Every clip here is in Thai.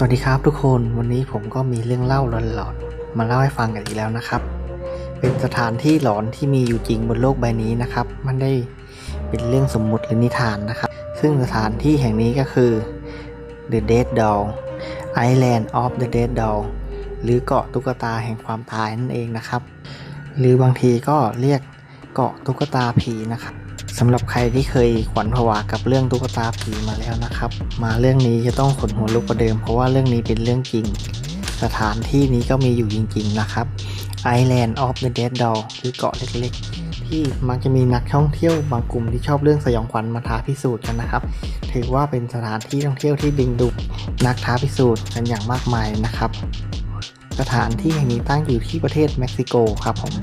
สวัสดีครับทุกคนวันนี้ผมก็มีเรื่องเล่าหลอนๆมาเล่าให้ฟังกันอีกแล้วนะครับ เป็นสถานที่หลอนที่มีอยู่จริงบนโลกใบนี้นะครับ มันได้เป็นเรื่องสมมุติหรือนิทานนะครับ ซึ่งสถานที่แห่งนี้ก็คือ The Dead Doll Island of the Dead Doll หรือเกาะตุ๊กตาแห่งความตายนั่นเองนะครับ หรือบางทีก็เรียกเกาะตุ๊กตาผีนะครับ สำหรับใครที่เคยขวัญผวากับเรื่องตุ๊กตาผีมาแล้วนะครับ มาเรื่องนี้จะต้องขนหัวลุกกว่าเดิม เพราะว่าเรื่องนี้เป็นเรื่องจริง สถานที่นี้ก็มีอยู่จริง ๆ นะครับ Island of the Dead Doll หรือเกาะเล็กๆ ที่มักจะมีนักท่องเที่ยวบางกลุ่มที่ชอบเรื่องสยองขวัญมาท้าพิสูจน์กันนะครับ ถือว่าเป็นสถานที่ท่องเที่ยวที่ดึงดูดนักท้าพิสูจน์กันอย่างมากมายนะครับ สถานที่แห่งนี้ตั้งอยู่ที่ประเทศเม็กซิโกครับผม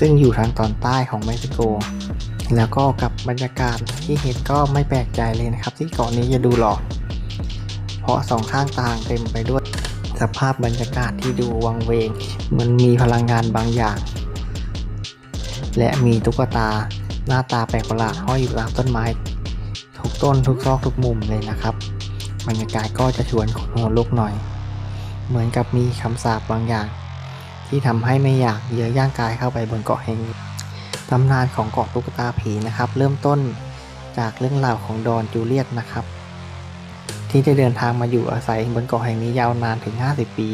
ซึ่งอยู่ทางตอนใต้ของเม็กซิโก แล้วก็กับบรรยากาศที่เห็นก็ไม่แปลกใจเลยนะครับ ที่เกาะนี้จะดูหลอนเพราะสองข้างทางเต็มไปด้วยสภาพบรรยากาศที่ดูวังเวง เหมันมีพลังงานบางอย่าง และมีตุ๊กตาหน้าตาแปลกประหลาดห้อยอยู่ตามต้นไม้ ทุกต้นทุกซอกทุกมุมเลยนะครับ บรรยากาศก็จะชวนขนหัวลุกหน่อย เหมือนกับมีคำสาปบางอย่าง ที่ทำให้ไม่อยากเยื้อย่างกายเข้าไปบนเกาะแห่งนี้ ตำนานของเกาะตุ๊กตาผีนะครับ เริ่มต้นจากเรื่องราวของดอนจูเลียตนะครับ ที่ได้เดินทางมาอยู่อาศัยบนเกาะแห่งนี้ยาวนานถึง 50 ปี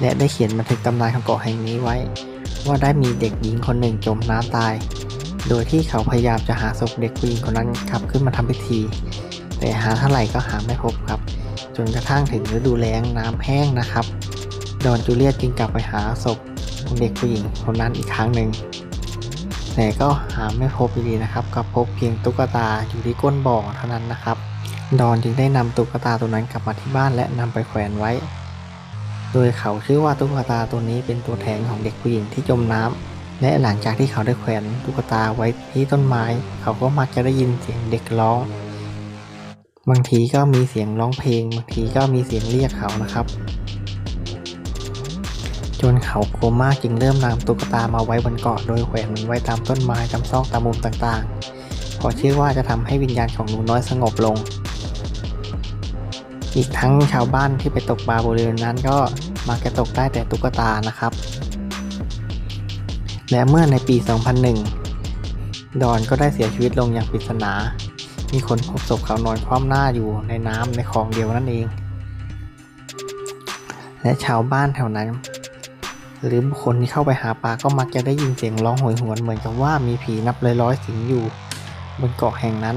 และได้เขียนบันทึกตำนานของเกาะแห่งนี้ไว้ ว่าได้มีเด็กหญิงคนหนึ่งจมน้ำตาย โดยที่เขาพยายามจะหาศพเด็กผู้หญิงคนนั้นขับขึ้นมาทำพิธี แต่หาเท่าไหร่ก็หาไม่พบครับ จนกระทั่งถึงฤดูแล้งน้ำแห้งนะครับ ดอนจูเลียตจึงกลับไปหาศพเด็กผู้หญิงคนนั้นอีกครั้งหนึ่ง แต่ก็หาไม่พบอยู่ดีนะครับกลับพบเพียงตุ๊กตาอยู่ที่ก้นบ่อเท่านั้นนะครับ ดอนจึงได้นำตุ๊กตาตัวนั้นกลับมาที่บ้านและนำไปแขวนไว้ โดยเขาเชื่อว่าตุ๊กตาตัวนี้เป็นตัวแทนของเด็กผู้หญิงที่จมน้ำและหลังจากที่เขาได้แขวนตุ๊กตาไว้ที่ต้นไม้ เขาก็มักจะได้ยินเสียงเด็กร้องบางทีก็มีเสียงร้องเพลง บางทีก็มีเสียงเรียกเขานะครับ นเขาโคม่าจึงเริ่มนำตุ๊กตามาไว้บนเกาะโดยแขวนมันไว้ตามต้นไม้ตามซอกตามมุมต่างๆพราะเชื่อว่าจะทำให้วิญญาณของหนูน้อยสงบลง อีกทั้งชาวบ้านที่ไปตกปลาบริเวณนั้นก็มักจะตกได้แต่ตุ๊กตานะครับ และเมื่อในปี 2001 ดอนก็ได้เสียชีวิตลงอย่างปริศนา มีคนพบศพเขานอนคว่ำหน้าอยู่ในน้ำในคลองเดียวนั่นเองและชาวบ้านแถวนั้น หรือบุคคลที่เข้าไปหาปลาก็มักจะได้ยินเสียงร้องโหยหวนเหมือนกับว่ามีผีนับร้อยๆสิงอยู่ บนเกาะแห่งนั้น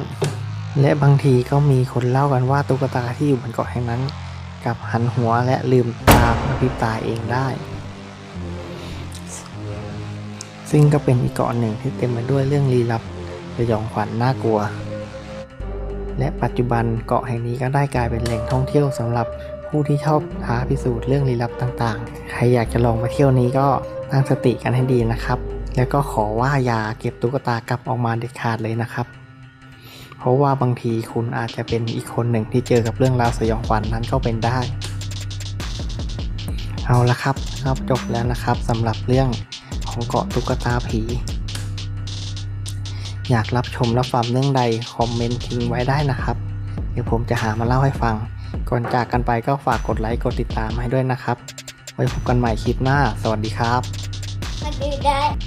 และบางทีก็มีคนเล่ากันว่าตุ๊กตาที่อยู่บนเกาะแห่งนั้นกับหันหัวและลืมตากระพริบตาเองได้ ซึ่งก็เป็นอีกเกาะหนึ่งที่เต็มไปด้วยเรื่องลี้ลับสยองขวัญน่ากลัว และปัจจุบันเกาะแห่งนี้ก็ได้กลายเป็นแหล่งท่องเที่ยวสำหรับ ผู้ที่ชอบท้าพิสูจน์เรื่องลี้ลับต่างๆ ใครอยากจะลองมาเที่ยวนี้ก็ตั้งสติกันให้ดีนะครับ แล้วก็ขอว่าอย่าเก็บตุ๊กตากลับออกมาเด็ดขาดเลยนะครับ เพราะว่าบางทีคุณอาจจะเป็นอีกคนหนึ่งที่เจอกับเรื่องราวสยองขวัญนั้นก็เป็นได้ เอาละครับก็จบแล้วนะครับสำหรับเรื่องของเกาะตุ๊กตาผี อยากรับชมรับฟังเรื่องใดคอมเมนต์ทิ้งไว้ได้นะครับ เดี๋ยวผมจะหามาเล่าให้ฟัง ก่อนจากกันไปก็ฝากกดไลค์กดติดตามให้ด้วยนะครับ ไว้พบกันใหม่คลิปหน้า สวัสดีครับ What do that?